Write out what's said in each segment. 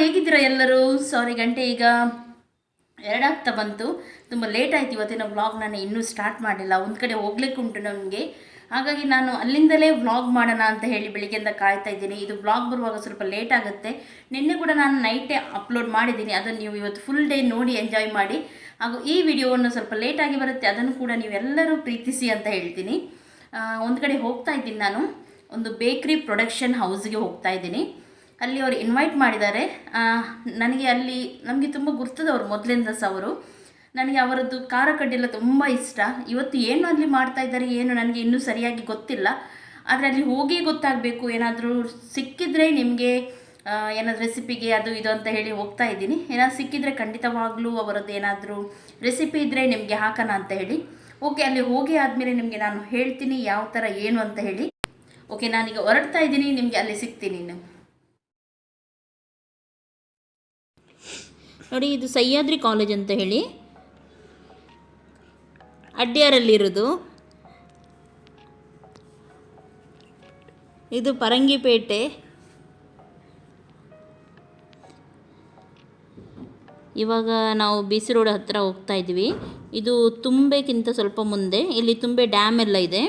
ಹೇಗಿದ್ದೀರಾ ಎಲ್ಲರೂ? ಸಾರಿ ಗಂಟೆ ಈಗ ಎರಡಾಗ್ತಾ ಬಂತು. ತುಂಬ ಲೇಟ್ ಆಯ್ತು ಇವತ್ತಿನ ವ್ಲಾಗ್ ನಾನು ಇನ್ನೂ ಸ್ಟಾರ್ಟ್ ಮಾಡಿಲ್ಲ. ಒಂದು ಕಡೆ ಹೋಗ್ಲಿಕ್ಕುಂಟು ನಮಗೆ. ಹಾಗಾಗಿ ನಾನು ಅಲ್ಲಿಂದಲೇ ವ್ಲಾಗ್ ಮಾಡೋಣ ಅಂತ ಹೇಳಿ ಬೆಳಿಗ್ಗೆಯಿಂದ ಕಾಯ್ತಾ ಇದ್ದೀನಿ. ಇದು ವ್ಲಾಗ್ ಬರುವಾಗ ಸ್ವಲ್ಪ ಲೇಟ್ ಆಗುತ್ತೆ. ನಿನ್ನೆ ಕೂಡ ನಾನು ನೈಟೇ ಅಪ್ಲೋಡ್ ಮಾಡಿದ್ದೀನಿ. ಅದನ್ನು ನೀವು ಇವತ್ತು ಫುಲ್ ಡೇ ನೋಡಿ ಎಂಜಾಯ್ ಮಾಡಿ. ಹಾಗೂ ಈ ವಿಡಿಯೋವನ್ನು ಸ್ವಲ್ಪ ಲೇಟಾಗಿ ಬರುತ್ತೆ. ಅದನ್ನು ಕೂಡ ನೀವೆಲ್ಲರೂ ಪ್ರೀತಿಸಿ ಅಂತ ಹೇಳ್ತೀನಿ. ಒಂದು ಕಡೆ ಹೋಗ್ತಾ ಇದ್ದೀನಿ ನಾನು. ಒಂದು ಬೇಕ್ರಿ ಪ್ರೊಡಕ್ಷನ್ ಹೌಸ್ಗೆ ಹೋಗ್ತಾ ಇದ್ದೀನಿ. ಅಲ್ಲಿ ಅವರು ಇನ್ವೈಟ್ ಮಾಡಿದ್ದಾರೆ. ನನಗೆ ಅಲ್ಲಿ, ನಮಗೆ ತುಂಬ ಗುರ್ತದವರು ಮೊದಲಿಂದ ಸಹ ಅವರು. ನನಗೆ ಅವರದ್ದು ಖಾರ ಕಡ್ಡಿಲ್ಲ ತುಂಬ ಇಷ್ಟ. ಇವತ್ತು ಏನು ಅಲ್ಲಿ ಮಾಡ್ತಾ ಇದ್ದಾರೆ, ಏನು ನನಗೆ ಇನ್ನೂ ಸರಿಯಾಗಿ ಗೊತ್ತಿಲ್ಲ. ಆದರೆ ಅಲ್ಲಿ ಹೋಗಿ ಗೊತ್ತಾಗಬೇಕು. ಏನಾದರೂ ಸಿಕ್ಕಿದ್ರೆ ನಿಮಗೆ ಏನಾದರೂ ರೆಸಿಪಿಗೆ ಅದು ಇದು ಅಂತ ಹೇಳಿ ಹೋಗ್ತಾ ಇದ್ದೀನಿ. ಏನಾದ್ರು ಸಿಕ್ಕಿದ್ರೆ ಖಂಡಿತವಾಗ್ಲೂ ಅವರದ್ದು ಏನಾದರೂ ರೆಸಿಪಿ ಇದ್ದರೆ ನಿಮಗೆ ಹಾಕೋಣ ಅಂತ ಹೇಳಿ. ಓಕೆ, ಅಲ್ಲಿ ಹೋಗಿ ಆದಮೇಲೆ ನಿಮಗೆ ನಾನು ಹೇಳ್ತೀನಿ ಯಾವ ಥರ ಏನು ಅಂತ ಹೇಳಿ. ಓಕೆ, ನಾನೀಗ ಹೊರಡ್ತಾ ಇದ್ದೀನಿ, ನಿಮಗೆ ಅಲ್ಲಿ ಸಿಗ್ತೀನಿ ನೋಡಿ, ಇದು ಸಹ್ಯಾದ್ರಿ ಕಾಲೇಜ್ ಅಂತ ಹೇಳಿ. ಅಡ್ಡ್ಯಾರಲ್ಲಿರೋದು ಇದು ಪರಂಗಿಪೇಟೆ. ಇವಾಗ ನಾವು ಬಿ ಸಿ ರೋಡ್ ಹತ್ತಿರ ಹೋಗ್ತಾ ಇದ್ವಿ ಇದು ತುಂಬೆಕ್ಕಿಂತ ಸ್ವಲ್ಪ ಮುಂದೆ. ಇಲ್ಲಿ ತುಂಬೆ ಡ್ಯಾಮ್ ಎಲ್ಲ ಇದೆ.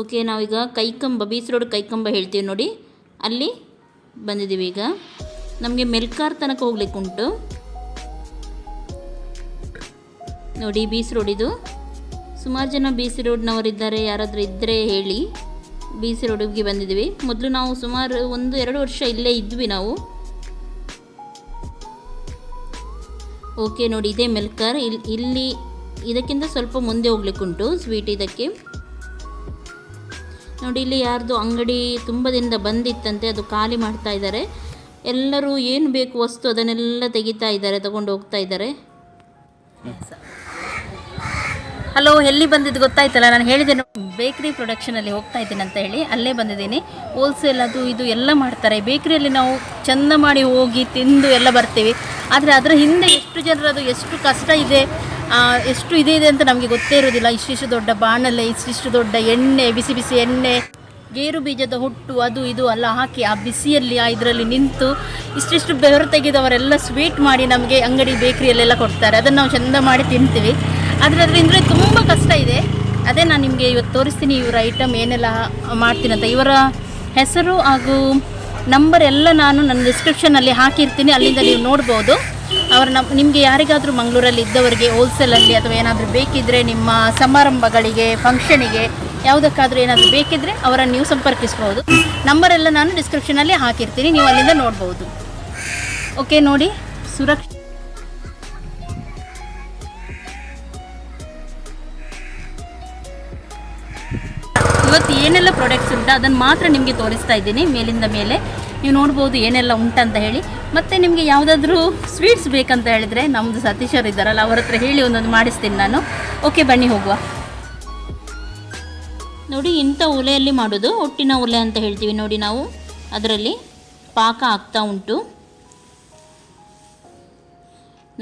ಓಕೆ ನಾವೀಗ ಕೈಕಂಬ, ಬಿ ರೋಡ್ ಕೈಕಂಬ ಹೇಳ್ತೀವಿ ನೋಡಿ. ಅಲ್ಲಿ ಬಂದಿದ್ದೀವಿ ಈಗ. ನಮಗೆ ಮೆಲ್ಕಾರ್ ತನಕ ಹೋಗ್ಲಿಕ್ಕೆ ಉಂಟು. ನೋಡಿ ಬಿ ಸಿ ರೋಡ್ ಇದು. ಸುಮಾರು ಜನ ಬಿ ಸಿ ರೋಡ್ನವರಿದ್ದಾರೆ, ಯಾರಾದರೂ ಇದ್ದರೆ ಹೇಳಿ. ಬಿ ಸಿ ರೋಡಿಗೆ ಬಂದಿದ್ದೀವಿ. ಮೊದಲು ನಾವು ಸುಮಾರು ಒಂದು, ಎರಡು ವರ್ಷ ಇಲ್ಲೇ ಇದ್ವಿ ನಾವು. ಓಕೆ ನೋಡಿ, ಇದೇ ಮೆಲ್ಕಾರ್. ಇಲ್ಲಿ ಇಲ್ಲಿ ಇದಕ್ಕಿಂತ ಸ್ವಲ್ಪ ಮುಂದೆ ಹೋಗ್ಲಿಕ್ಕುಂಟು ಸ್ವೀಟ್ ಇದಕ್ಕೆ. ನೋಡಿ, ಇಲ್ಲಿ ಯಾರ್ದು ಅಂಗಡಿ ತುಂಬ ದಿನದ ಬಂದಿತ್ತಂತೆ, ಅದು ಖಾಲಿ ಮಾಡ್ತಾ ಇದ್ದಾರೆ. ಎಲ್ಲರೂ ಏನು ಬೇಕು ವಸ್ತು ಅದನ್ನೆಲ್ಲ ತೆಗಿತಾ ಇದ್ದಾರೆ, ತಗೊಂಡು ಹೋಗ್ತಾ ಇದ್ದಾರೆ. ಹಲೋ ಎಲ್ಲಿ ಬಂದಿದ್ದು ಗೊತ್ತಾಯ್ತಲ್ಲ? ನಾನು ಹೇಳಿದ್ದೇನೆ ಬೇಕ್ರಿ ಪ್ರೊಡಕ್ಷನಲ್ಲಿ ಹೋಗ್ತಾ ಇದ್ದೀನಿ ಅಂತ ಹೇಳಿ, ಅಲ್ಲೇ ಬಂದಿದ್ದೀನಿ. ಹೋಲ್ಸೇಲ್ ಅದು ಇದು ಎಲ್ಲ ಮಾಡ್ತಾರೆ. ಬೇಕ್ರಿಯಲ್ಲಿ ನಾವು ಚಂದ ಮಾಡಿ ಹೋಗಿ ತಿಂದು ಎಲ್ಲ ಬರ್ತೀವಿ. ಆದರೆ ಅದರ ಹಿಂದೆ ಎಷ್ಟು ಜನರದು ಎಷ್ಟು ಕಷ್ಟ ಇದೆ ಎಷ್ಟು ಇದೆ ಇದೆ ಅಂತ ನಮಗೆ ಗೊತ್ತೇ ಇರೋದಿಲ್ಲ ಇಷ್ಟಿಷ್ಟು ದೊಡ್ಡ ಬಾಣಲೆ, ಇಷ್ಟಿಷ್ಟು ದೊಡ್ಡ ಎಣ್ಣೆ, ಬಿಸಿ ಬಿಸಿ ಎಣ್ಣೆ, ಗೇರು ಬೀಜದ ಹುಟ್ಟು, ಅದು ಇದು ಎಲ್ಲ ಹಾಕಿ ಆ ಬಿಸಿಯಲ್ಲಿ ಆ ಇದರಲ್ಲಿ ನಿಂತು ಇಷ್ಟಿಷ್ಟು ಬೆವರು ತೆಗೆದವರೆಲ್ಲ ಸ್ವೀಟ್ ಮಾಡಿ ನಮಗೆ ಅಂಗಡಿ ಬೇಕ್ರಿಯಲ್ಲೆಲ್ಲ ಕೊಡ್ತಾರೆ. ಅದನ್ನು ನಾವು ಚೆಂದ ಮಾಡಿ ತಿಂತೀವಿ. ಆದರೆ ಅದರಿಂದ ತುಂಬ ಕಷ್ಟ ಇದೆ. ಅದೇ ನಾನು ನಿಮಗೆ ಇವತ್ತು ತೋರಿಸ್ತೀನಿ ಇವರ ಐಟಮ್ ಏನೆಲ್ಲ ಮಾಡ್ತೀನಿ ಅಂತ. ಇವರ ಹೆಸರು ಹಾಗೂ ನಂಬರ್ ಎಲ್ಲ ನಾನು ನನ್ನ ಡಿಸ್ಕ್ರಿಪ್ಷನಲ್ಲಿ ಹಾಕಿರ್ತೀನಿ. ಅಲ್ಲಿಂದ ನೀವು ನೋಡ್ಬೋದು. ಅವರ ನಮ್ಮ ನಿಮಗೆ ಯಾರಿಗಾದರೂ ಮಂಗಳೂರಲ್ಲಿ ಇದ್ದವರಿಗೆ ಹೋಲ್ಸೇಲಲ್ಲಿ ಅಥವಾ ಏನಾದರೂ ಬೇಕಿದ್ದರೆ ನಿಮ್ಮ ಸಮಾರಂಭಗಳಿಗೆ ಫಂಕ್ಷನಿಗೆ ಯಾವುದಕ್ಕಾದರೂ ಏನಾದರೂ ಬೇಕಿದ್ದರೆ ಅವರನ್ನು ನೀವು ಸಂಪರ್ಕಿಸ್ಬೋದು ನಂಬರೆಲ್ಲ ನಾನು ಡಿಸ್ಕ್ರಿಪ್ಷನಲ್ಲಿ ಹಾಕಿರ್ತೀನಿ, ನೀವು ಅಲ್ಲಿಂದ ನೋಡ್ಬೋದು ಓಕೆ ನೋಡಿ. ಸುರಕ್ಷ ಇವತ್ತು ಏನೆಲ್ಲ ಪ್ರಾಡಕ್ಟ್ಸ್ ಉಂಟು ಅದನ್ನು ಮಾತ್ರ ನಿಮಗೆ ತೋರಿಸ್ತಾ ಇದ್ದೀನಿ ಮೇಲಿಂದ ಮೇಲೆ. ನೀವು ನೋಡ್ಬೋದು ಏನೆಲ್ಲ ಉಂಟಂತ ಹೇಳಿ. ಮತ್ತು ನಿಮಗೆ ಯಾವುದಾದ್ರೂ ಸ್ವೀಟ್ಸ್ ಬೇಕಂತ ಹೇಳಿದರೆ ನಮ್ಮದು ಸತೀಶರು ಇದ್ದಾರಲ್ಲ, ಅವ್ರ ಹತ್ರ ಹೇಳಿ ಒಂದೊಂದು ಮಾಡಿಸ್ತೀನಿ ನಾನು. ಓಕೆ ಬನ್ನಿ ಹೋಗುವ. ನೋಡಿ, ಇಂಥ ಒಲೆಯಲ್ಲಿ ಮಾಡೋದು ಒಟ್ಟಿನ ಒಲೆ ಅಂತ ಹೇಳ್ತೀವಿ ನೋಡಿ ನಾವು. ಅದರಲ್ಲಿ ಪಾಕ ಆಗ್ತಾ ಉಂಟು.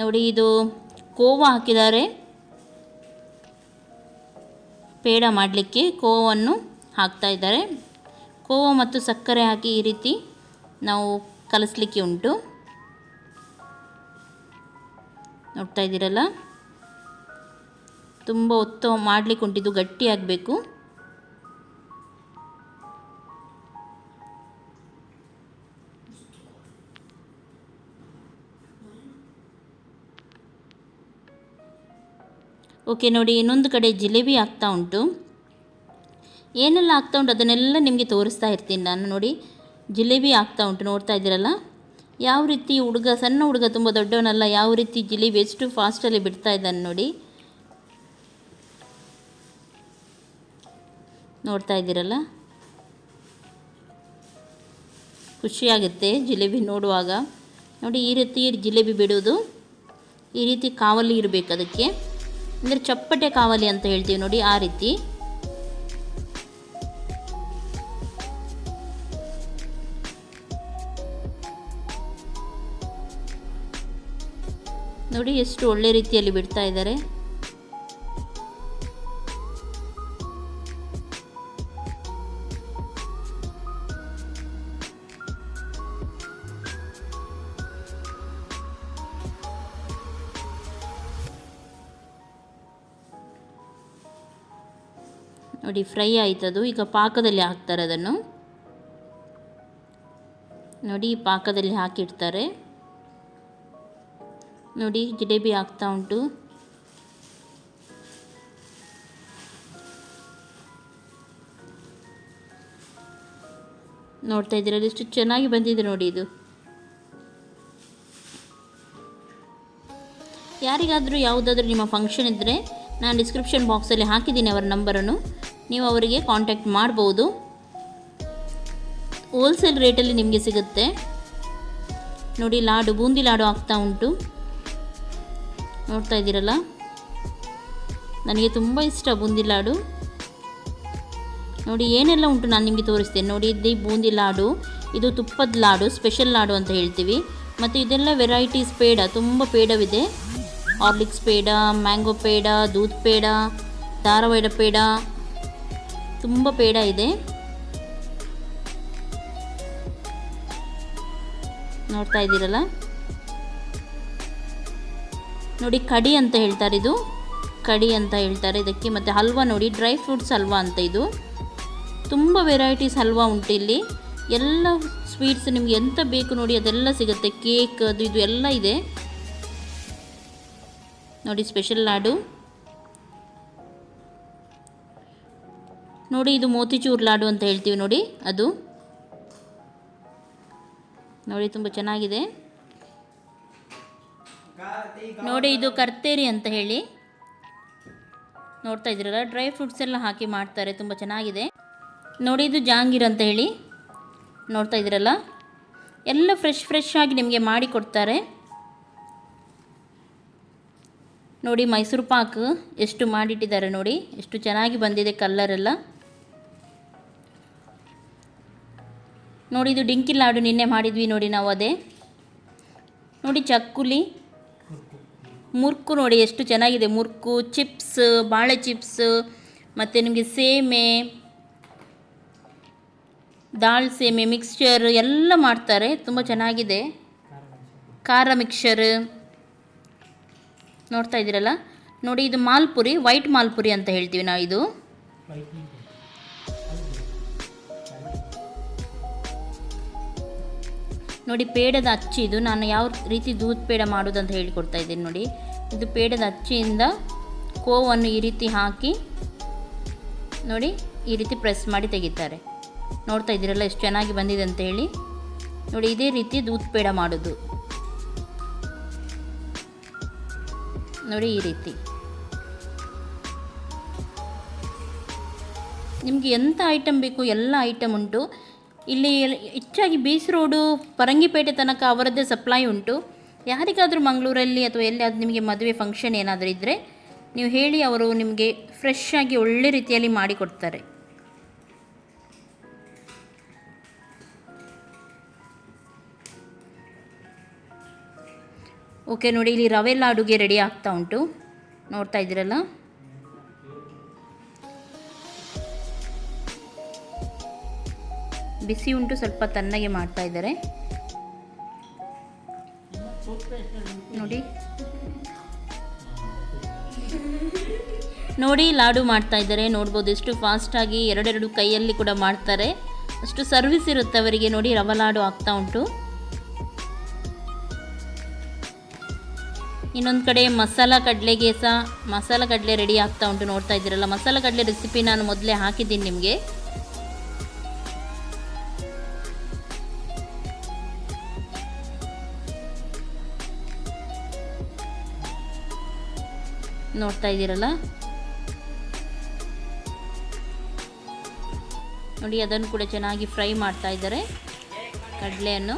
ನೋಡಿ, ಇದು ಕೋವ ಹಾಕಿದ್ದಾರೆ. ಪೇಡ ಮಾಡಲಿಕ್ಕೆ ಕೋವನ್ನು ಹಾಕ್ತಾ ಇದ್ದಾರೆ. ಕೋವ ಮತ್ತು ಸಕ್ಕರೆ ಹಾಕಿ ಈ ರೀತಿ ನಾವು ಕಲಿಸ್ಲಿಕ್ಕೆ ಉಂಟು. ನೋಡ್ತಾ ಇದ್ದೀರಲ್ಲ? ತುಂಬ ಹೊತ್ತು ಮಾಡಲಿಕ್ಕೆ ಉಂಟಿದ್ದು ಗಟ್ಟಿ ಆಗಬೇಕು. ಓಕೆ, ನೋಡಿ, ಇನ್ನೊಂದು ಕಡೆ ಜಿಲೇಬಿ ಆಗ್ತಾ ಉಂಟು. ಏನೆಲ್ಲ ಆಗ್ತಾ ಉಂಟು ಅದನ್ನೆಲ್ಲ ನಿಮಗೆ ತೋರಿಸ್ತಾ ಇರ್ತೀನಿ ನಾನು, ನೋಡಿ. ಜಿಲೇಬಿ ಆಗ್ತಾ ಉಂಟು, ನೋಡ್ತಾ ಇದ್ದೀರಲ್ಲ? ಯಾವ ರೀತಿ ಹುಡುಗ, ಸಣ್ಣ ಹುಡುಗ ತುಂಬ ದೊಡ್ಡವನಲ್ಲ, ಯಾವ ರೀತಿ ಜಿಲೇಬಿ ಎಷ್ಟು ಫಾಸ್ಟಲ್ಲಿ ಬಿಡ್ತಾ ಇದ್ದಾನೆ ನೋಡಿ. ನೋಡ್ತಾ ಇದ್ದೀರಲ್ಲ? ಖುಷಿಯಾಗುತ್ತೆ ಜಿಲೇಬಿ ನೋಡುವಾಗ. ನೋಡಿ, ಈ ರೀತಿ ಜಿಲೇಬಿ ಬಿಡೋದು ಈ ರೀತಿ ಕಾವಲಿ ಇರಬೇಕು ಅದಕ್ಕೆ. ಅಂದರೆ ಚಪ್ಪಟೆ ಕಾವಲಿ ಅಂತ ಹೇಳ್ತೀವಿ ನೋಡಿ, ಆ ರೀತಿ. ನೋಡಿ ಎಷ್ಟು ಒಳ್ಳೆ ರೀತಿಯಲ್ಲಿ ಬಿಡ್ತಾ ಇದ್ದಾರೆ. ನೋಡಿ ಫ್ರೈ ಆಯ್ತದು. ಈಗ ಪಾಕದಲ್ಲಿ ಹಾಕ್ತಾರೆ ಅದನ್ನು. ನೋಡಿ ಪಾಕದಲ್ಲಿ ಹಾಕಿಡ್ತಾರೆ. ನೋಡಿ, ಜಿಲೇಬಿ ಆಗ್ತಾ ಉಂಟು. ನೋಡ್ತಾ ಇದ್ದೀರಲ್ಲ ಎಷ್ಟು ಚೆನ್ನಾಗಿ ಬಂದಿದೆ ನೋಡಿ ಇದು. ಯಾರಿಗಾದರೂ ಯಾವುದಾದ್ರೂ ನಿಮ್ಮ ಫಂಕ್ಷನ್ ಇದ್ದರೆ ನಾನು ಡಿಸ್ಕ್ರಿಪ್ಷನ್ ಬಾಕ್ಸಲ್ಲಿ ಹಾಕಿದ್ದೀನಿ ಅವರ ನಂಬರನ್ನು. ನೀವು ಅವರಿಗೆ ಕಾಂಟ್ಯಾಕ್ಟ್ ಮಾಡ್ಬೋದು. ಹೋಲ್ಸೇಲ್ ರೇಟಲ್ಲಿ ನಿಮಗೆ ಸಿಗುತ್ತೆ. ನೋಡಿ, ಲಾಡು, ಬೂಂದಿ ಲಾಡು ಆಗ್ತಾ ಉಂಟು. ನೋಡ್ತಾ ಇದ್ದೀರಲ್ಲ? ನನಗೆ ತುಂಬ ಇಷ್ಟ ಬೂಂದಿ ಲಾಡು. ನೋಡಿ, ಏನೆಲ್ಲ ಉಂಟು ನಾನು ನಿಮಗೆ ತೋರಿಸ್ತೇನೆ. ನೋಡಿ ಇದು ಬೂಂದಿ ಲಾಡು, ಇದು ತುಪ್ಪದ ಲಾಡು ಸ್ಪೆಷಲ್ ಲಾಡು ಅಂತ ಹೇಳ್ತೀವಿ. ಮತ್ತು ಇದೆಲ್ಲ ವೆರೈಟೀಸ್ ಪೇಡ, ತುಂಬ ಪೇಡವಿದೆ. ಆರ್ಲಿಕ್ಸ್ ಪೇಡ ಮ್ಯಾಂಗೋ ಪೇಡ, ದೂದ್ ಪೇಡ, ಧಾರವಾಡ ಪೇಡ, ತುಂಬ ಪೇಡ ಇದೆ. ನೋಡ್ತಾ ಇದ್ದೀರಲ್ಲ? ನೋಡಿ, ಕಡಿ ಅಂತ ಹೇಳ್ತಾರೆ ಇದು. ಕಡಿ ಅಂತ ಹೇಳ್ತಾರೆ ಇದಕ್ಕೆ. ಮತ್ತು ಹಲ್ವಾ ನೋಡಿ, ಡ್ರೈ ಫ್ರೂಟ್ಸ್ ಹಲ್ವಾ ಅಂತ ಇದು. ತುಂಬ ವೆರೈಟೀಸ್ ಹಲ್ವಾ ಉಂಟು ಇಲ್ಲಿ. ಎಲ್ಲ ಸ್ವೀಟ್ಸ್ ನಿಮ್ಗೆ ಎಂತ ಬೇಕು ನೋಡಿ, ಅದೆಲ್ಲ ಸಿಗುತ್ತೆ. ಕೇಕ್, ಅದು ಇದು ಎಲ್ಲ ಇದೆ. ನೋಡಿ, ಸ್ಪೆಷಲ್ ಲಾಡು. ನೋಡಿ, ಇದು ಮೋತಿಚೂರ್ ಲಾಡು ಅಂತ ಹೇಳ್ತೀವಿ ನೋಡಿ, ಅದು. ನೋಡಿ, ತುಂಬ ಚೆನ್ನಾಗಿದೆ. ನೋಡಿ, ಇದು ಕರ್ತೇರಿ ಅಂತ ಹೇಳಿ. ನೋಡ್ತಾ ಇದ್ದೀರಲ್ಲ, ಡ್ರೈ ಫ್ರೂಟ್ಸ್ ಎಲ್ಲ ಹಾಕಿ ಮಾಡ್ತಾರೆ, ತುಂಬ ಚೆನ್ನಾಗಿದೆ. ನೋಡಿ, ಇದು ಜಾಂಗೀರ್ ಅಂತ ಹೇಳಿ. ನೋಡ್ತಾ ಇದ್ದೀರಲ್ಲ, ಎಲ್ಲ ಫ್ರೆಶ್ ಫ್ರೆಶ್ ಆಗಿ ನಿಮಗೆ ಮಾಡಿ ಕೊಡ್ತಾರೆ. ನೋಡಿ, ಮೈಸೂರು ಪಾಕ್ ಎಷ್ಟು ಮಾಡಿಟ್ಟಿದ್ದಾರೆ ನೋಡಿ, ಎಷ್ಟು ಚೆನ್ನಾಗಿ ಬಂದಿದೆ ಕಲ್ಲರೆಲ್ಲ ನೋಡಿ, ಇದು ಡಿಂಕಿ ಲಾಡು ನಿನ್ನೆ ಮಾಡಿದ್ವಿ ನೋಡಿ ನಾವು ಅದೇ. ನೋಡಿ, ಚಕ್ಕುಲಿ. ಮುರ್ಕು ನೋಡಿ ಎಷ್ಟು ಚೆನ್ನಾಗಿದೆ. ಮುರ್ಕು, ಚಿಪ್ಸ್, ಬಾಳೆ ಚಿಪ್ಸ್, ಮತ್ತು ನಿಮಗೆ ಸೇಮೆ, ದಾಲ್ ಸೇಮೆ ಮಿಕ್ಸ್ಚರ್ ಎಲ್ಲ ಮಾಡ್ತಾರೆ. ತುಂಬ ಚೆನ್ನಾಗಿದೆ. ಖಾರ ಮಿಕ್ಸ್ಚರ್ ನೋಡ್ತಾ ಇದ್ದೀರಲ್ಲ? ನೋಡಿ ಇದು ಮಾಲ್ಪುರಿ, ವೈಟ್ ಮಾಲ್ಪುರಿ ಅಂತ ಹೇಳ್ತೀವಿ ನಾವು ಇದು ನೋಡಿ, ಪೇಡದ ಅಚ್ಚಿ ಇದು. ನಾನು ಯಾವ ರೀತಿ ದೂದ್ ಪೇಡ ಮಾಡೋದಂತ ಹೇಳಿಕೊಡ್ತಾ ಇದ್ದೀನಿ ನೋಡಿ. ಇದು ಪೇಡದ ಅಚ್ಚಿಯಿಂದ ಕೋವನ್ನು ಈ ರೀತಿ ಹಾಕಿ ನೋಡಿ, ಈ ರೀತಿ ಪ್ರೆಸ್ ಮಾಡಿ ತೆಗಿತಾರೆ. ನೋಡ್ತಾ ಇದ್ದೀರಲ್ಲ, ಎಷ್ಟು ಚೆನ್ನಾಗಿ ಬಂದಿದೆ ಅಂತ ಹೇಳಿ. ನೋಡಿ, ಇದೇ ರೀತಿ ದೂದ್ ಪೇಡ ಮಾಡೋದು. ನೋಡಿ, ಈ ರೀತಿ. ನಿಮಗೆ ಎಂಥ ಐಟಮ್ ಬೇಕು? ಎಲ್ಲ ಐಟಮ್ ಉಂಟು. ಇಲ್ಲಿ ಹೆಚ್ಚಾಗಿ ಬೀಸ್ ರೋಡು ಪರಂಗಿಪೇಟೆ ತನಕ ಅವರದ್ದೇ ಸಪ್ಲೈ ಉಂಟು. ಯಾರಿಗಾದರೂ ಮಂಗಳೂರಲ್ಲಿ ಅಥವಾ ಎಲ್ಲಿಯಾದರೂ ನಿಮಗೆ ಮದುವೆ ಫಂಕ್ಷನ್ ಏನಾದರೂ ಇದ್ದರೆ ನೀವು ಹೇಳಿ ಅವರು ನಿಮಗೆ ಫ್ರೆಶ್ ಆಗಿ ಒಳ್ಳೆ ರೀತಿಯಲ್ಲಿ ಮಾಡಿಕೊಡ್ತಾರೆ. ಓಕೆ ನೋಡಿ, ಇಲ್ಲಿ ರವೆ ಲಾಡುಗೆ ರೆಡಿ ಆಗ್ತಾ ಉಂಟು. ನೋಡ್ತಾ ಇದ್ದೀರಲ್ಲ? ಬಿಸಿ ಉಂಟು, ಸ್ವಲ್ಪ ತಣ್ಣಗೆ ಮಾಡ್ತಾ ಇದ್ದಾರೆ. ನೋಡಿ. ನೋಡಿ, ಲಾಡು ಮಾಡ್ತಾ ಇದ್ದಾರೆ. ನೋಡ್ಬೋದು ಎಷ್ಟು ಫಾಸ್ಟಾಗಿ ಎರಡೆರಡು ಕೈಯಲ್ಲಿ ಕೂಡ ಮಾಡ್ತಾರೆ. ಅಷ್ಟು ಸರ್ವಿಸ್ ಇರುತ್ತೆ ಅವರಿಗೆ. ನೋಡಿ, ರವ ಲಾಡು ಆಗ್ತಾ ಉಂಟು. ಇನ್ನೊಂದು ಕಡೆ ಮಸಾಲ ಕಡಲೆಗೆ ಸಹ ಮಸಾಲ ಕಡಲೆ ರೆಡಿ ಆಗ್ತಾ ಉಂಟು ನೋಡ್ತಾ ಇದ್ದೀರಲ್ಲ. ಮಸಾಲ ಕಡಲೆ ರೆಸಿಪಿ ನಾನು ಮೊದಲೇ ಹಾಕಿದ್ದೀನಿ ನಿಮಗೆ. ನೋಡ್ತಾ ಇದ್ದೀರಲ್ಲ? ನೋಡಿ, ಅದನ್ನು ಕೂಡ ಚೆನ್ನಾಗಿ ಫ್ರೈ ಮಾಡ್ತಾ ಇದ್ದಾರೆ ಕಡಲೆಯನ್ನು.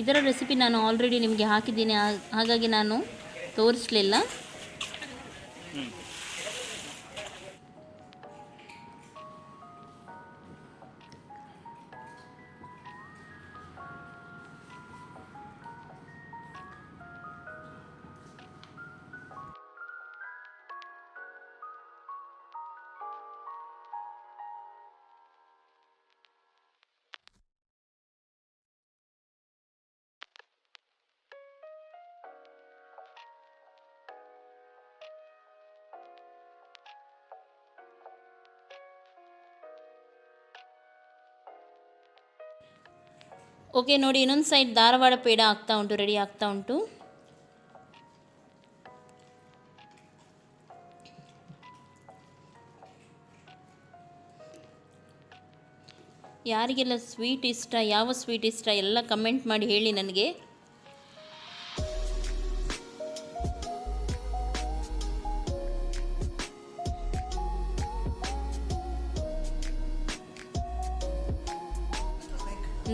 ಇದರ ರೆಸಿಪಿ ನಾನು ಆಲ್ರೆಡಿ ನಿಮಗೆ ಹಾಕಿದ್ದೀನಿ. ಹಾಗಾಗಿ ನಾನು ತೋರಿಸಲಿಲ್ಲ. ಓಕೆ, ನೋಡಿ, ಇನ್ನೊಂದು ಸೈಡ್ ಧಾರವಾಡ ಪೇಡ ಆಗ್ತಾ ಉಂಟು ರೆಡಿ ಆಗ್ತಾ ಉಂಟು. ಯಾರಿಗೆಲ್ಲ ಸ್ವೀಟ್ ಇಷ್ಟ, ಯಾವ ಸ್ವೀಟ್ ಇಷ್ಟ, ಎಲ್ಲ ಕಮೆಂಟ್ ಮಾಡಿ ಹೇಳಿ ನನಗೆ.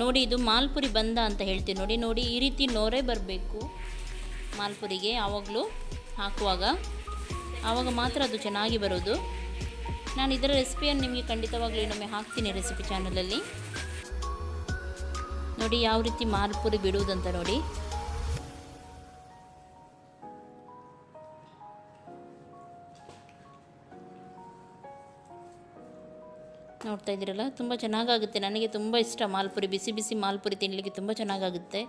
ನೋಡಿ ಇದು ಮಾಲ್ಪುರಿ ಬಂದ ಅಂತ ಹೇಳ್ತೀವಿ ನೋಡಿ ನೋಡಿ, ಈ ರೀತಿ ನೋರೆ ಬರಬೇಕು ಮಾಲ್ಪುರಿಗೆ ಯಾವಾಗಲೂ ಹಾಕುವಾಗ. ಆವಾಗ ಮಾತ್ರ ಅದು ಚೆನ್ನಾಗಿ ಬರೋದು. ನಾನು ಇದರ ರೆಸಿಪಿಯನ್ನು ನಿಮಗೆ ಖಂಡಿತವಾಗ್ಲೂ ಇನ್ನೊಮ್ಮೆ ಹಾಕ್ತೀನಿ ರೆಸಿಪಿ ಚಾನಲಲ್ಲಿ. ನೋಡಿ, ಯಾವ ರೀತಿ ಮಾಲ್ಪುರಿ ಬಿಡುವುದಂತ ನೋಡಿ. ನೋಡ್ತಾ ಇದ್ದೀರಲ್ಲ? ತುಂಬ ಚೆನ್ನಾಗಾಗುತ್ತೆ. ನನಗೆ ತುಂಬ ಇಷ್ಟ ಮಾಲ್ಪುರಿ. ಬಿಸಿ ಬಿಸಿ ಮಾಲ್ಪುರಿ ತಿನ್ನಲಿಕ್ಕೆ ತುಂಬ ಚೆನ್ನಾಗಾಗುತ್ತೆ.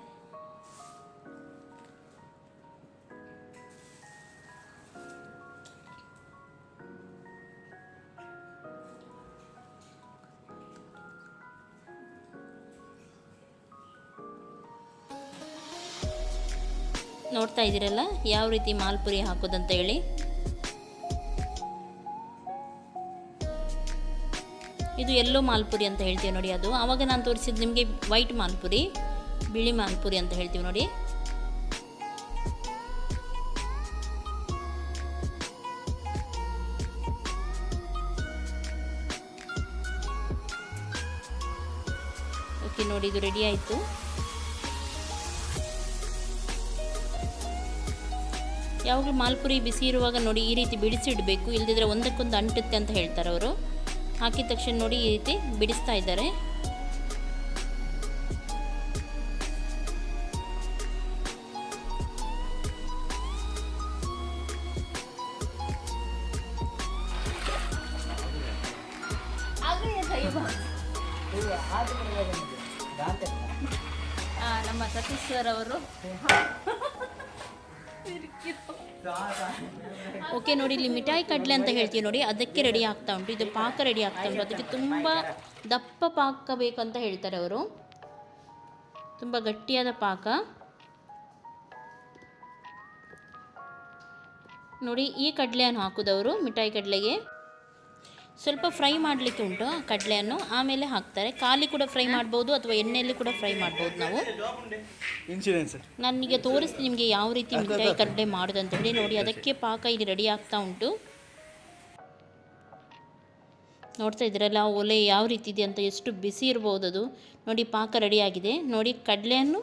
ನೋಡ್ತಾ ಇದ್ದೀರಲ್ಲ? ಯಾವ ರೀತಿ ಮಾಲ್ಪುರಿ ಹಾಕೋದಂತ ಹೇಳಿ? ಎಲ್ಲೋ ಮಾಲ್ಪುರಿ ಅಂತ ಹೇಳ್ತೀವಿ ನೋಡಿ ಅದು. ಆವಾಗ ನಾನು ತೋರಿಸಿದ್ದು ನಿಮಗೆ ವೈಟ್ ಮಾಲ್ಪುರಿ, ಬಿಳಿ ಮಾಲ್ಪುರಿ ಅಂತ ಹೇಳ್ತೀವಿ ನೋಡಿ. ಓಕೆ ನೋಡಿ ಇದು ರೆಡಿ ಆಯಿತು. ಯಾವಾಗಲೂ ಮಾಲ್ಪುರಿ ಬಿಸಿ ಇರುವಾಗ ನೋಡಿ ಈ ರೀತಿ ಬಿಡಿಸಿಡಬೇಕು ಇಲ್ಲದಿದ್ದರೆ ಒಂದಕ್ಕೊಂದು ಅಂಟುತ್ತೆ ಅಂತ ಹೇಳ್ತಾರೆ ಅವರು. ಹಾಕಿದ ತಕ್ಷಣ ನೋಡಿ ಈ ರೀತಿ ಬಿಡಿಸ್ತಾ ಇದ್ದಾರೆ. ಓಕೆ ನೋಡಿ, ಇಲ್ಲಿ ಮಿಠಾಯಿ ಕಡಲೆ ಅಂತ ಹೇಳ್ತೀವಿ ನೋಡಿ, ಅದಕ್ಕೆ ರೆಡಿ ಆಗ್ತಾ ಉಂಟು. ಇದು ಪಾಕ ರೆಡಿ ಆಗ್ತಾ ಉಂಟು. ಅದಕ್ಕೆ ತುಂಬ ದಪ್ಪ ಪಾಕ ಬೇಕಂತ ಹೇಳ್ತಾರೆ ಅವರು. ತುಂಬ ಗಟ್ಟಿಯಾದ ಪಾಕ. ನೋಡಿ, ಈ ಕಡಲೆಯನ್ನು ಹಾಕೋದವರು ಮಿಠಾಯಿ ಕಡಲೆಗೆ. ಸ್ವಲ್ಪ ಫ್ರೈ ಮಾಡಲಿಕ್ಕೆ ಉಂಟು ಕಡಲೆಯನ್ನು. ಆಮೇಲೆ ಹಾಕ್ತಾರೆ. ಖಾಲಿ ಕೂಡ ಫ್ರೈ ಮಾಡ್ಬೋದು ಅಥವಾ ಎಣ್ಣೆಯಲ್ಲಿ ಕೂಡ ಫ್ರೈ ಮಾಡ್ಬೋದು ನಾವು. ಇನ್ಶೂರೆನ್ಸ್ ನಿಮಗೆ ತೋರಿಸ್ತೀನಿ ನಿಮಗೆ ಯಾವ ರೀತಿ ಮಿಠಾಯಿ ಕಡಲೆ ಮಾಡೋದು ಅಂತ ಹೇಳಿ ನೋಡಿ ಅದಕ್ಕೆ ಪಾಕ ಇಲ್ಲಿ ರೆಡಿ ಆಗ್ತಾ ಉಂಟು. ನೋಡ್ತಾ ಇದ್ರಲ್ಲ ಒಲೆ ಯಾವ ರೀತಿ ಇದೆ ಅಂತ ಎಷ್ಟು ಬಿಸಿ ಇರ್ಬೋದು ಅದು. ನೋಡಿ ಪಾಕ ರೆಡಿ ಆಗಿದೆ. ನೋಡಿ ಕಡಲೆಯನ್ನು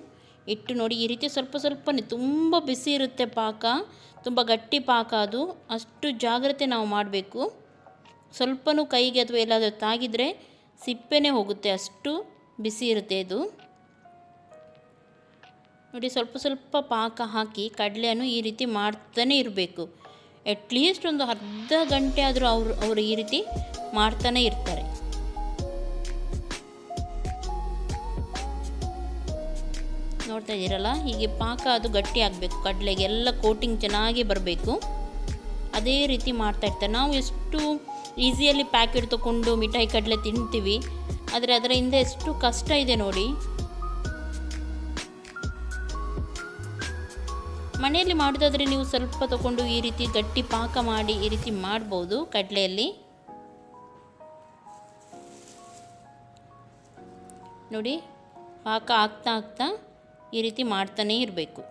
ಇಟ್ಟು ನೋಡಿ ಈ ರೀತಿ ಸ್ವಲ್ಪ ಸ್ವಲ್ಪನೇ ತುಂಬ ಬಿಸಿ ಇರುತ್ತೆ ಪಾಕ. ತುಂಬ ಗಟ್ಟಿ ಪಾಕ ಅದು. ಅಷ್ಟು ಜಾಗ್ರತೆ ನಾವು ಮಾಡಬೇಕು. ಸ್ವಲ್ಪನೂ ಕೈಗೆ ಅಥವಾ ಎಲ್ಲಾದರೂ ತಾಗಿದರೆ ಸಿಪ್ಪೆನೇ ಹೋಗುತ್ತೆ. ಅಷ್ಟು ಬಿಸಿ ಇರುತ್ತೆ ಇದು. ನೋಡಿ, ಸ್ವಲ್ಪ ಸ್ವಲ್ಪ ಪಾಕ ಹಾಕಿ ಕಡಲೆಯನ್ನು ಈ ರೀತಿ ಮಾಡ್ತಾನೆ ಇರಬೇಕು. ಅಟ್ಲೀಸ್ಟ್ ಒಂದು ಅರ್ಧ ಗಂಟೆ ಆದರೂ ಅವರು ಅವರು ಈ ರೀತಿ ಮಾಡ್ತಾನೆ ಇರ್ತಾರೆ. ನೋಡ್ತಾ ಇದ್ದೀರಲ್ಲ? ಹೀಗೆ ಪಾಕ ಅದು ಗಟ್ಟಿ ಆಗಬೇಕು. ಕಡಲೆಗೆ ಎಲ್ಲ ಕೋಟಿಂಗ್ ಚೆನ್ನಾಗಿ ಬರಬೇಕು. ಅದೇ ರೀತಿ ಮಾಡ್ತಾ ಇರ್ತಾರೆ. ನಾವು ಎಷ್ಟು ಈಸಿಯಲ್ಲಿ ಪ್ಯಾಕೆಟ್ ತೊಗೊಂಡು ಮಿಠಾಯಿ ಕಡಲೆ ತಿಂತೀವಿ. ಆದರೆ ಅದರ ಹಿಂದೆ ಎಷ್ಟು ಕಷ್ಟ ಇದೆ ನೋಡಿ. ಮನೆಯಲ್ಲಿ ಮಾಡೋದಾದರೆ ನೀವು ಸ್ವಲ್ಪ ತಗೊಂಡು ಈ ರೀತಿ ಗಟ್ಟಿ ಪಾಕ ಮಾಡಿ ಈ ರೀತಿ ಮಾಡ್ಬೋದು ಕಡಲೆಯಲ್ಲಿ. ನೋಡಿ, ಪಾಕ ಆಗ್ತಾ ಆಗ್ತಾ ಈ ರೀತಿ ಮಾಡ್ತಾನೇ ಇರಬೇಕು.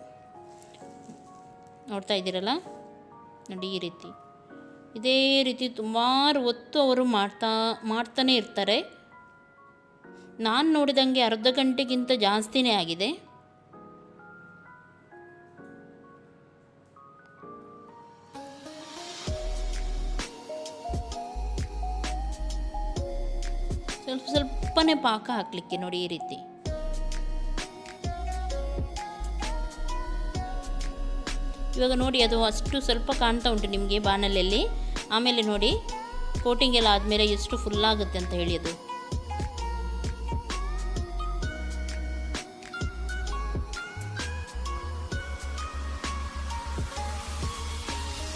ನೋಡ್ತಾ ಇದ್ದೀರಲ್ಲ? ನೋಡಿ ಈ ರೀತಿ. ಇದೇ ರೀತಿ ಸುಮಾರು ಹೊತ್ತು ಅವರು ಮಾಡ್ತಾ, ಮಾಡ್ತಾನೆ ಇರ್ತಾರೆ. ನಾನು ನೋಡಿದಂಗೆ ಅರ್ಧ ಗಂಟೆಗಿಂತ ಜಾಸ್ತಿನೇ ಆಗಿದೆ. ಸ್ವಲ್ಪ ಸ್ವಲ್ಪನೇ ಪಾಕ ಹಾಕಲಿಕ್ಕೆ ನೋಡಿ ಈ ರೀತಿ. ಇವಾಗ ನೋಡಿ ಅದು ಅಷ್ಟು ಸ್ವಲ್ಪ ಕಾಣ್ತಾ ಉಂಟು ನಿಮಗೆ ಬಾಣಲೆಯಲ್ಲಿ ಆಮೇಲೆ ನೋಡಿ ಕೋಟಿಂಗ್ ಎಲ್ಲ ಆದಮೇಲೆ ಎಷ್ಟು ಫುಲ್ ಆಗುತ್ತೆ ಅಂತ ಹೇಳಿ ಅದು.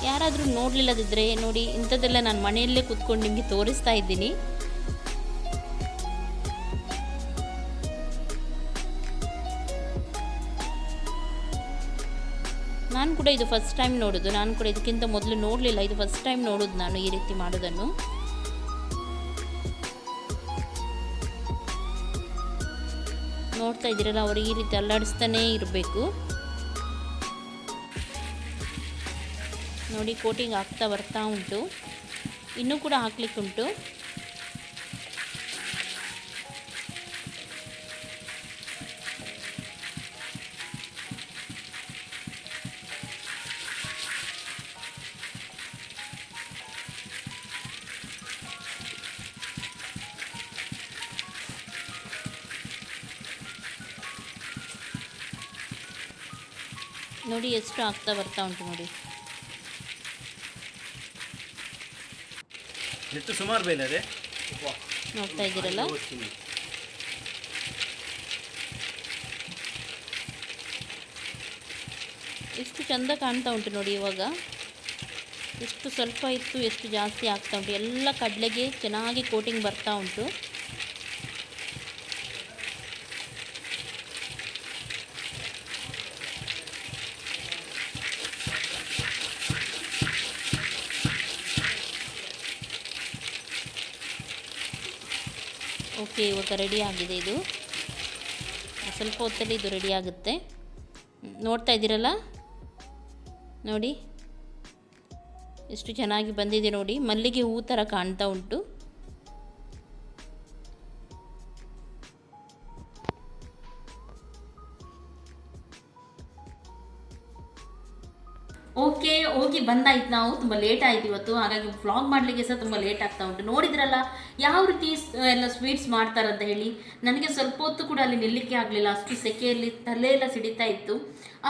ಯಾರಾದರೂ ನೋಡಲಿಲ್ಲದಿದ್ದರೆ ನೋಡಿ, ಇಂಥದ್ದೆಲ್ಲ ನಾನು ಮನೆಯಲ್ಲೇ ಕೂತ್ಕೊಂಡು ನಿಮಗೆ ತೋರಿಸ್ತಾ ಇದ್ದೀನಿ. ನಾನು ಕೂಡ ಇದು ಫಸ್ಟ್ ಟೈಮ್ ನೋಡೋದು. ನಾನು ಕೂಡ ಇದಕ್ಕಿಂತ ಮೊದಲು ನೋಡಲಿಲ್ಲ. ಇದು ಫಸ್ಟ್ ಟೈಮ್ ನೋಡೋದು ನಾನು ಈ ರೀತಿ ಮಾಡೋದನ್ನು. ನೋಡ್ತಾ ಇದ್ದೀರಲ್ಲ, ಅವರು ಈ ರೀತಿ ಅಲ್ಲಾಡಿಸ್ತಾನೇ ಇರಬೇಕು. ನೋಡಿ ಕೋಟಿಂಗ್ ಆಗ್ತಾ ಬರ್ತಾ ಉಂಟು. ಇನ್ನೂ ಕೂಡ ಹಾಕ್ಲಿಕ್ಕುಂಟು. ನೋಡಿ ಎಷ್ಟು ಆಗ್ತಾ ಬರ್ತಾ ಉಂಟು ನೋಡಿ. ಸುಮಾರು ಬೇಲೆ ಅದೇ? ನೋಡ್ತಾ ಇದ್ದೀರಲ್ಲ? ಎಷ್ಟು ಚಂದ ಕಾಣ್ತಾ ಉಂಟು ನೋಡಿ ಇವಾಗ. ಎಷ್ಟು ಸ್ವಲ್ಪ ಇತ್ತು ಎಷ್ಟು ಜಾಸ್ತಿ ಆಗ್ತಾ ಉಂಟು. ಎಲ್ಲ ಕಡಲೆಗೆ ಚೆನ್ನಾಗಿ ಕೋಟಿಂಗ್ ಬರ್ತಾ ಉಂಟು. ಓಕೆ ಇವಾಗ ರೆಡಿ ಆಗಿದೆ ಇದು. ಸ್ವಲ್ಪ ಹೊತ್ತಲ್ಲಿ ಇದು ರೆಡಿ ಆಗುತ್ತೆ. ನೋಡ್ತಾ ಇದ್ದೀರಲ್ಲ? ನೋಡಿ. ಎಷ್ಟು ಚೆನ್ನಾಗಿ ಬಂದಿದೆ ನೋಡಿ. ಮಲ್ಲಿಗೆ ಹೂ ಥರ ಕಾಣ್ತಾ ಉಂಟು. ಬಂದಾಯ್ತು ನಾವು ತುಂಬ ಲೇಟ್ ಆಯ್ತು ಇವತ್ತು. ಹಾಗಾಗಿ ಫ್ಲಾಗ್ ಮಾಡಲಿಕ್ಕೆ ಸಹ ತುಂಬ ಲೇಟ್ ಆಗ್ತಾ ಉಂಟು. ನೋಡಿದ್ರಲ್ಲ, ಯಾವ ರೀತಿ ಎಲ್ಲ ಸ್ವೀಟ್ಸ್ ಮಾಡ್ತಾರಂತ ಹೇಳಿ. ನನಗೆ ಸ್ವಲ್ಪ ಹೊತ್ತು ಕೂಡ ಅಲ್ಲಿ ನಿಲ್ಲಕ್ಕೆ ಆಗಲಿಲ್ಲ. ಅಷ್ಟು ಸೆಕೆಯಲ್ಲಿ ತಲೆ ಸಿಡಿತಾ ಇತ್ತು.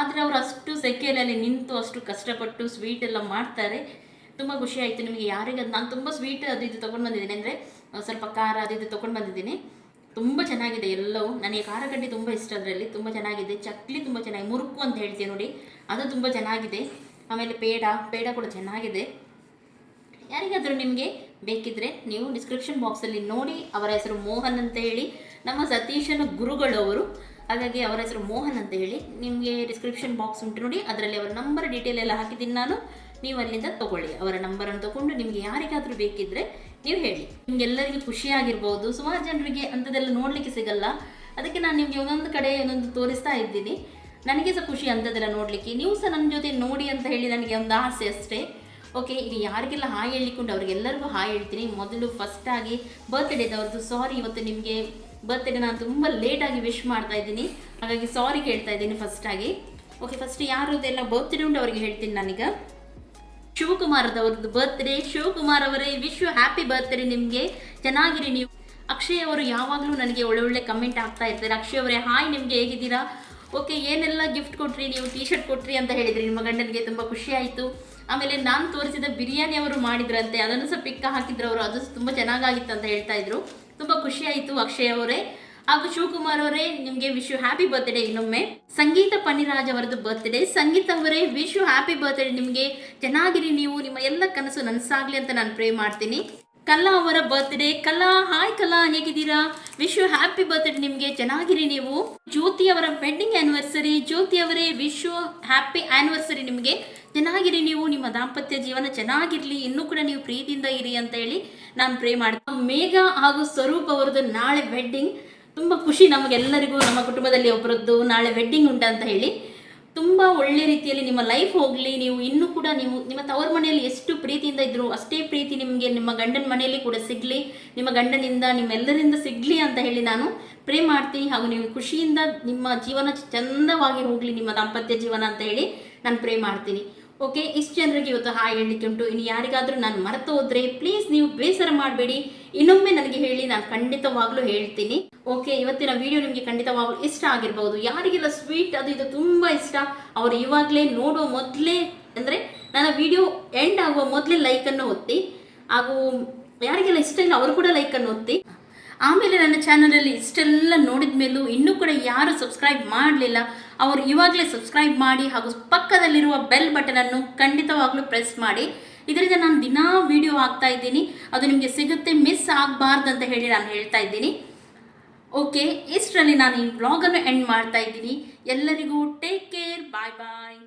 ಆದರೆ ಅವರು ಅಷ್ಟು ಸೆಕೆಯಲ್ಲಿ ನಿಂತು ಅಷ್ಟು ಕಷ್ಟಪಟ್ಟು ಸ್ವೀಟ್ ಎಲ್ಲ ಮಾಡ್ತಾರೆ. ತುಂಬ ಖುಷಿ ಆಯಿತು ನಿಮಗೆ ಯಾರಿಗೆ ನಾನು ತುಂಬ ಸ್ವೀಟ್ ಅದು ಇದು ತೊಗೊಂಡು ಬಂದಿದ್ದೀನಿ. ಅಂದರೆ ಸ್ವಲ್ಪ ಖಾರ ಅದು ಇದು ತೊಗೊಂಡು ಬಂದಿದ್ದೀನಿ. ತುಂಬ ಚೆನ್ನಾಗಿದೆ ಎಲ್ಲವೂ. ನನಗೆ ಖಾರ ಕಡ್ಡಿ ತುಂಬ ಇಷ್ಟ ಅದರಲ್ಲಿ. ತುಂಬ ಚೆನ್ನಾಗಿದೆ. ಚಕ್ಲಿ ತುಂಬ ಚೆನ್ನಾಗಿ, ಮುರುಕು ಅಂತ ಹೇಳ್ತೀವಿ ನೋಡಿ. ಅದು ತುಂಬ ಚೆನ್ನಾಗಿದೆ. ಆಮೇಲೆ ಪೇಡ ಪೇಡ ಕೂಡ ಚೆನ್ನಾಗಿದೆ. ಯಾರಿಗಾದರೂ ನಿಮಗೆ ಬೇಕಿದ್ರೆ ನೀವು ಡಿಸ್ಕ್ರಿಪ್ಷನ್ ಬಾಕ್ಸಲ್ಲಿ ನೋಡಿ, ಅವರ ಹೆಸರು ಮೋಹನ್ ಅಂತ ಹೇಳಿ, ನಮ್ಮ ಸತೀಶನ ಗುರುಗಳು ಅವರು ಹಾಗಾಗಿ ಅವರ ಹೆಸರು ಮೋಹನ್ ಅಂತ ಹೇಳಿ, ನಿಮಗೆ ಡಿಸ್ಕ್ರಿಪ್ಷನ್ ಬಾಕ್ಸ್ ಉಂಟು ನೋಡಿ, ಅದರಲ್ಲಿ ಅವರ ನಂಬರ್ ಡೀಟೇಲ್ ಎಲ್ಲ ಹಾಕಿದ್ದೀನಿ ನಾನು. ನೀವು ಅಲ್ಲಿಂದ ತಗೊಳ್ಳಿ. ಅವರ ನಂಬರನ್ನು ತೊಗೊಂಡು ನಿಮಗೆ ಯಾರಿಗಾದರೂ ಬೇಕಿದ್ರೆ ನೀವು ಹೇಳಿ. ನಿಮಗೆಲ್ಲರಿಗೂ ಖುಷಿಯಾಗಿರ್ಬೋದು. ಸುಮಾರು ಜನರಿಗೆ ಅಂಥದ್ದೆಲ್ಲ ನೋಡಲಿಕ್ಕೆ ಸಿಗಲ್ಲ. ಅದಕ್ಕೆ ನಾನು ನಿಮಗೆ ಒಂದೊಂದು ಕಡೆ ಒಂದೊಂದು ತೋರಿಸ್ತಾ ಇದ್ದೀನಿ. ನನಗೆ ಸಹ ಖುಷಿ ಅಂಥದ್ದೆಲ್ಲ ನೋಡಲಿಕ್ಕೆ. ನೀವು ಸಹ ನನ್ನ ಜೊತೆ ನೋಡಿ ಅಂತ ಹೇಳಿ ನನಗೆ ಒಂದು ಆಸೆ ಅಷ್ಟೇ. ಓಕೆ ಈಗ ಯಾರಿಗೆಲ್ಲ ಹಾಯ್ ಹೇಳಿಕೊಂಡು ಅವ್ರಿಗೆಲ್ಲರಿಗೂ ಹಾಯ್ ಹೇಳ್ತೀನಿ. ಮೊದಲು ಫಸ್ಟಾಗಿ ಬರ್ತ್ಡೇದವ್ರದ್ದು ಸಾರಿ ಇವತ್ತು ನಿಮಗೆ ಬರ್ತ್ಡೇ ನಾನು ತುಂಬ ಲೇಟಾಗಿ ವಿಶ್ ಮಾಡ್ತಾ ಇದ್ದೀನಿ. ಹಾಗಾಗಿ ಸಾರಿ ಕೇಳ್ತಾ ಇದ್ದೀನಿ ಫಸ್ಟಾಗಿ ಓಕೆ ಫಸ್ಟ್ ಯಾರದೆಲ್ಲ ಬರ್ತ್ಡೇ ಉಂಟು ಅವರಿಗೆ ಹೇಳ್ತೀನಿ ನಾನೀಗ. ಶಿವಕುಮಾರದವ್ರದ್ದು ಬರ್ತ್ಡೇ ಶಿವಕುಮಾರ್ ಅವರೇ ವಿಶ್ ಯು ಹ್ಯಾಪಿ ಬರ್ತ್ಡೇ ನಿಮಗೆ. ಚೆನ್ನಾಗಿರಿ ನೀವು. ಅಕ್ಷಯ್ ಅವರು ಯಾವಾಗಲೂ ನನಗೆ ಒಳ್ಳೆ ಒಳ್ಳೆ ಕಮೆಂಟ್ ಆಗ್ತಾ ಇರ್ತಾರೆ. ಅಕ್ಷಯ್ ಅವರೇ ಹಾಯ್ ನಿಮಗೆ ಹೇಗಿದ್ದೀರಾ? ಓಕೆ, ಏನೆಲ್ಲ ಗಿಫ್ಟ್ ಕೊಟ್ರಿ, ನೀವು ಟೀ ಶರ್ಟ್ ಕೊಟ್ರಿ ಅಂತ ಹೇಳಿದ್ರಿ, ನಿಮ್ಮ ಗಂಡನಿಗೆ ತುಂಬ ಖುಷಿ ಆಯಿತು. ಆಮೇಲೆ ನಾನು ತೋರಿಸಿದ ಬಿರಿಯಾನಿ ಅವರು ಮಾಡಿದ್ರಂತೆ, ಅದನ್ನು ಸಹ ಪಿಕ್ಕ ಹಾಕಿದ್ರು ಅವರು, ಅದು ತುಂಬ ಚೆನ್ನಾಗಾಗಿತ್ತು ಅಂತ ಹೇಳ್ತಾ ಇದ್ರು. ತುಂಬ ಖುಷಿ ಆಯಿತು ಅಕ್ಷಯ್ ಅವರೇ. ಹಾಗೂ ಶಿವಕುಮಾರ್ ಅವರೇ, ನಿಮಗೆ ವಿಶ್ ಯು ಹ್ಯಾಪಿ ಬರ್ತ್ಡೇ ಇನ್ನೊಮ್ಮೆ. ಸಂಗೀತ ಪನ್ನಿರಾಜ್ ಅವರದ್ದು ಬರ್ತ್ಡೇ ಸಂಗೀತ ಅವರೇ ವಿಶ್ ಯು ಹ್ಯಾಪಿ ಬರ್ತ್ಡೇ ನಿಮಗೆ. ಚೆನ್ನಾಗಿರಿ ನೀವು, ನಿಮ್ಮ ಎಲ್ಲ ಕನಸು ನನಸಾಗ್ಲಿ ಅಂತ ನಾನು ಪ್ರೇ ಮಾಡ್ತೀನಿ. ಕಲಾ ಅವರ ಬರ್ತ್ಡೇ ಕಲಾ ಹಾಯ್ ಕಲಾ, ಹೇಗಿದ್ದೀರಾ? ವಿಶ್ ಯು ಹ್ಯಾಪಿ ಬರ್ತ್ಡೇ ನಿಮಗೆ. ಚೆನ್ನಾಗಿರಿ ನೀವು. ಜ್ಯೋತಿ ಅವರ ವೆಡ್ಡಿಂಗ್ ಆನಿವರ್ಸರಿ ಜ್ಯೋತಿ ಅವರೇ ವಿಶ್ ಯು ಹ್ಯಾಪಿ ಆನಿವರ್ಸರಿ ನಿಮಗೆ. ಚೆನ್ನಾಗಿರಿ ನೀವು. ನಿಮ್ಮ ದಾಂಪತ್ಯ ಜೀವನ ಚೆನ್ನಾಗಿರ್ಲಿ. ಇನ್ನೂ ಕೂಡ ನೀವು ಪ್ರೀತಿಯಿಂದ ಇರಿ ಅಂತ ಹೇಳಿ ನಾನು ಪ್ರೇ ಮಾಡ್ತೀನಿ. ಮೇಘ ಹಾಗೂ ಸ್ವರೂಪ್ ಅವರದ್ದು ನಾಳೆ ವೆಡ್ಡಿಂಗ್ ತುಂಬ ಖುಷಿ ನಮಗೆಲ್ಲರಿಗೂ. ನಮ್ಮ ಕುಟುಂಬದಲ್ಲಿ ಒಬ್ಬರದ್ದು ನಾಳೆ ವೆಡ್ಡಿಂಗ್ ಉಂಟಂತ ಹೇಳಿ. ತುಂಬ ಒಳ್ಳೆ ರೀತಿಯಲ್ಲಿ ನಿಮ್ಮ ಲೈಫ್ ಹೋಗಲಿ, ನೀವು ಇನ್ನೂ ಕೂಡ ನೀವು, ನಿಮ್ಮ ತವರ ಮನೆಯಲ್ಲಿ ಎಷ್ಟು ಪ್ರೀತಿಯಿಂದ ಇದ್ದರೂ ಅಷ್ಟೇ ಪ್ರೀತಿ ನಿಮಗೆ ನಿಮ್ಮ ಗಂಡನ ಮನೆಯಲ್ಲಿ ಕೂಡ ಸಿಗಲಿ, ನಿಮ್ಮ ಗಂಡನಿಂದ, ನಿಮ್ಮೆಲ್ಲರಿಂದ ಸಿಗಲಿ ಅಂತ ಹೇಳಿ ನಾನು ಪ್ರೇ ಮಾಡ್ತೀನಿ. ಹಾಗೂ ನೀವು ಖುಷಿಯಿಂದ ನಿಮ್ಮ ಜೀವನ ಚಂದವಾಗಿ ಹೋಗಲಿ, ನಿಮ್ಮ ದಾಂಪತ್ಯ ಜೀವನ ಅಂತ ಹೇಳಿ ನಾನು ಪ್ರೇ ಮಾಡ್ತೀನಿ. ಓಕೆ ಇಷ್ಟು ಜನರಿಗೆ ಇವತ್ತು ಹಾಯ್ ಹೇಳಲಿಕ್ಕೆ ಉಂಟು. ಇನ್ನು ಯಾರಿಗಾದರೂ ನಾನು ಮರೆತು ಹೋದರೆ ಪ್ಲೀಸ್ ನೀವು ಬೇಸರ ಮಾಡಬೇಡಿ. ಇನ್ನೊಮ್ಮೆ ನನಗೆ ಹೇಳಿ, ನಾನು ಖಂಡಿತವಾಗ್ಲೂ ಹೇಳ್ತೀನಿ. ಓಕೆ ಇವತ್ತಿನ ವಿಡಿಯೋ ನಿಮಗೆ ಖಂಡಿತವಾಗ್ಲೂ ಇಷ್ಟ ಆಗಿರ್ಬೋದು. ಯಾರಿಗೆಲ್ಲ ಸ್ವೀಟ್ ಅದು ಇದು ತುಂಬಾ ಇಷ್ಟ, ಅವರು ಇವಾಗ್ಲೇ ನೋಡುವ ಮೊದಲೇ, ಅಂದ್ರೆ ನನ್ನ ವಿಡಿಯೋ ಎಂಡ್ ಆಗುವ ಲೈಕ್ ಅನ್ನು ಒತ್ತಿ. ಹಾಗೂ ಯಾರಿಗೆಲ್ಲ ಇಷ್ಟ ಇಲ್ಲ, ಅವರು ಕೂಡ ಲೈಕ್ ಅನ್ನು ಒತ್ತಿ. ಆಮೇಲೆ ನನ್ನ ಚಾನಲಲ್ಲಿ ಇಷ್ಟೆಲ್ಲ ನೋಡಿದ್ಮೇಲೂ ಇನ್ನೂ ಕೂಡ ಯಾರು ಸಬ್ಸ್ಕ್ರೈಬ್ ಮಾಡಲಿಲ್ಲ, ಅವರು ಇವಾಗಲೇ ಸಬ್ಸ್ಕ್ರೈಬ್ ಮಾಡಿ ಹಾಗೂ ಪಕ್ಕದಲ್ಲಿರುವ ಬೆಲ್ ಬಟನನ್ನು ಖಂಡಿತವಾಗ್ಲೂ ಪ್ರೆಸ್ ಮಾಡಿ. ಇದರಿಂದ ನಾನು ದಿನಾ ವಿಡಿಯೋ ಆಗ್ತಾ ಇದ್ದೀನಿ. ಅದು ನಿಮಗೆ ಸಿಗುತ್ತೆ ಮಿಸ್ ಆಗಬಾರ್ದು ಅಂತ ಹೇಳಿ ನಾನು ಹೇಳ್ತಾ ಇದ್ದೀನಿ. ಓಕೆ ಇಷ್ಟರಲ್ಲಿ ನಾನು ಈ ವ್ಲಾಗನ್ನು ಎಂಡ್ ಮಾಡ್ತಾ ಇದ್ದೀನಿ. ಎಲ್ಲರಿಗೂ ಟೇಕ್ ಕೇರ್ ಬಾಯ್ ಬಾಯ್